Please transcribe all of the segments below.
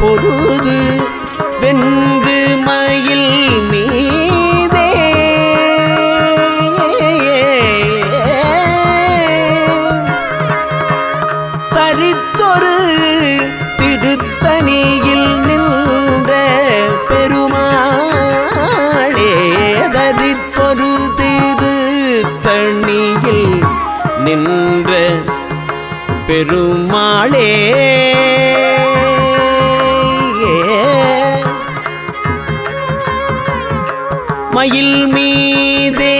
பொருது வென்று மயில் மீதே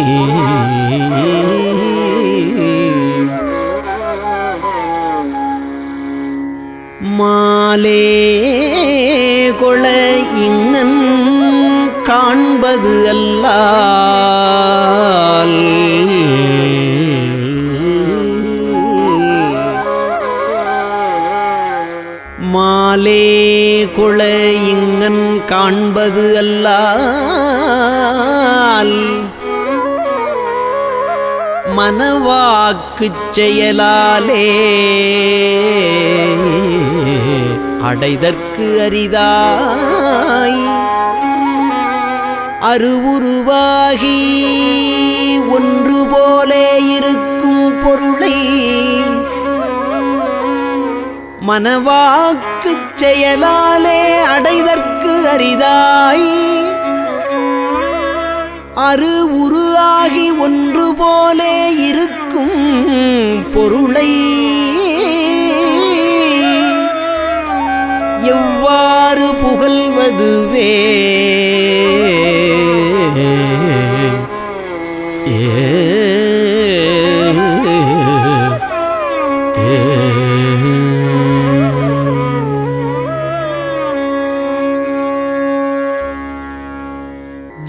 மனவாக்குச் செயலாலே. அடைதற்கு அரிதாய். அருவுருவாகி ஒன்று போலே இருக்கும் பொருளை. மனவாக்குச் செயலாலே அடைதற்கு அரிதாய். அரு உருவாகி ஒன்று போலே இருக்கும் பொருளும் பொருளை எவ்வாறு புகழ்வதுவே? ஏ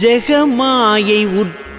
ஜெகமாயை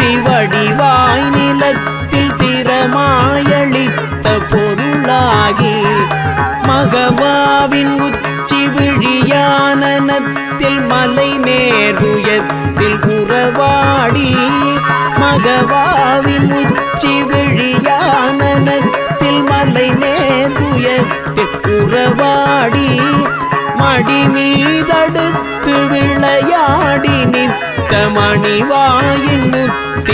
போற்றி வடிவாய் நிலத்தில் திறமாயளித்த பொருளாகி மகவாவின் உச்சி விழியானனத்தில் மலை நேருயத்தில் புறவாடி மகவாவின் உச்சி விழியானனத்தில் மலை நேருயத்தில் புறவாடி மடி மீதடுத்து விளையாடி நித்த மணிவாயின் முத்து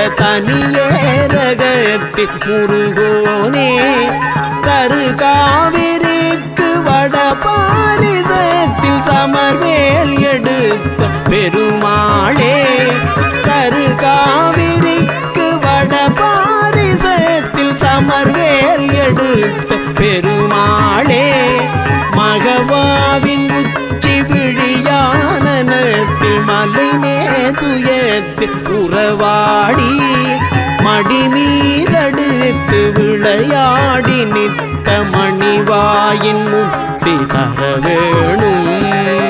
தனியே தனியேரகத்தின் முருகோனே தரு காவிரிக்கு வட பாரிசத்தில் சமர்வேல் எடுத்த பெருமாளே தரு காவிரிக்கு வட பாரிசத்தில் சமர்வேல் எடுத்த பெருமாளே மகவாவின் உச்சி விழியானத்தில் மலை நேதுயத்தில் உறவாடி மடிமீதடுத்து விளையாடி நித்த மணிவாயின் முத்தி தர வேணும்.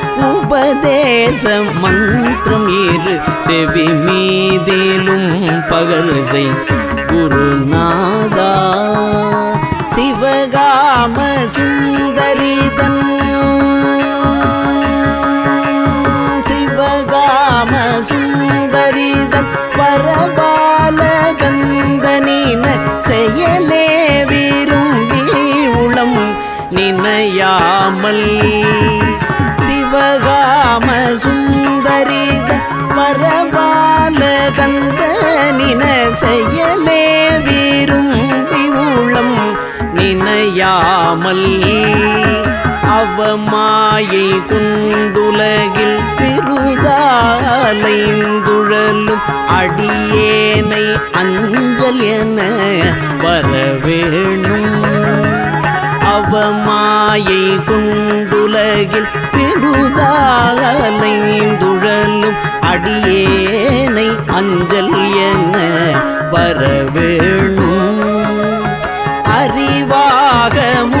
உபதேச மந்திரம் இரு செவி மீதிலும் பகர்சை குருநாதா சிவகாம சுந்தரிதன். சிவகாம சுந்தரிதன் பரபால கந்தனின செயலே விரும்பி உளம் நினையாமல். கால பரபாலகந்தனின செயலே விரும்பி உளம் நினையாமல் அவமாயை குண்டுலகில் பெருதாலைந்துழலும் அடியேனை அஞ்சல் என வரவேணும். அவமாயை குண்டுலகில் பெருதாலைந்துழலும் அடியேனை அஞ்சல் என வரவேணும். அறிவாகமும்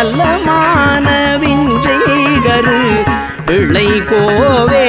நலமான விஞ்சைகரு இளை கோவே.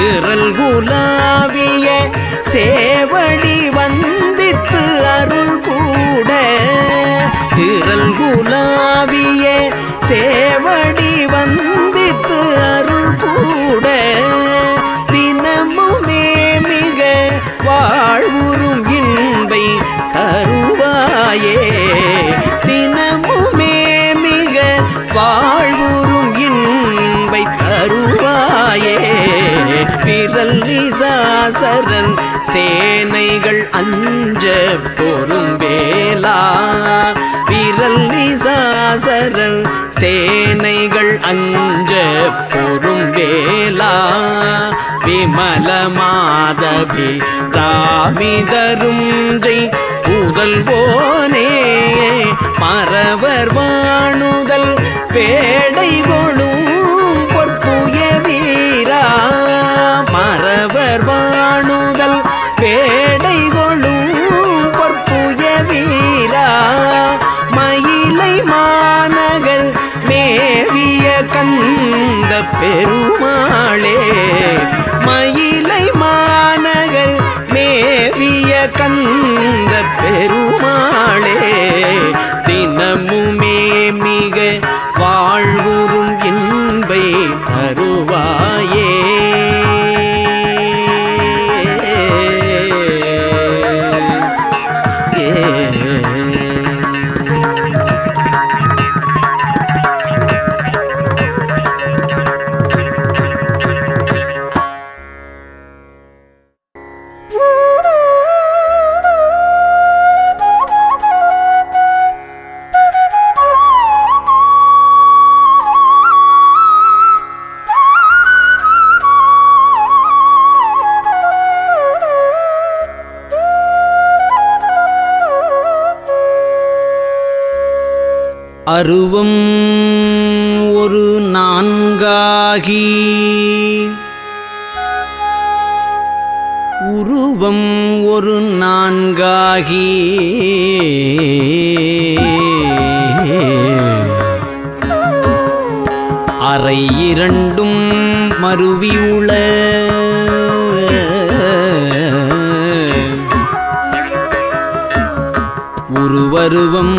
சிறல் குலாவிய சேவடி வந்தித்து அருள் கூட. திரள் குலாவிய சேவடி வந்தித்து அருள் கூட. தினமுமே மிக வாழ்வுறும் இன்பை தருவாயே. விரல்லிசாசரன் சேனைகள் அஞ்ச பொறும் வேலா விரல்லிசாசரன் சேனைகள் அஞ்ச பொறும் வேலா விமல மாதவி ராமிதரும் ஜெய் புதல்வோனே மறவர் வாணுதல் பேடை மறவர் வாணுதல் பேடை கொளும் பொற்புய வீரா. மயிலை மாநகர் மேவிய கந்த பெரு அருவம் ஒரு நான்காகி. உருவம் ஒரு நான்காகி. அறை இரண்டும் மருவியுள உருவருவம்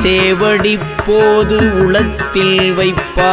சேவடி போது உளத்தில் வைப்பா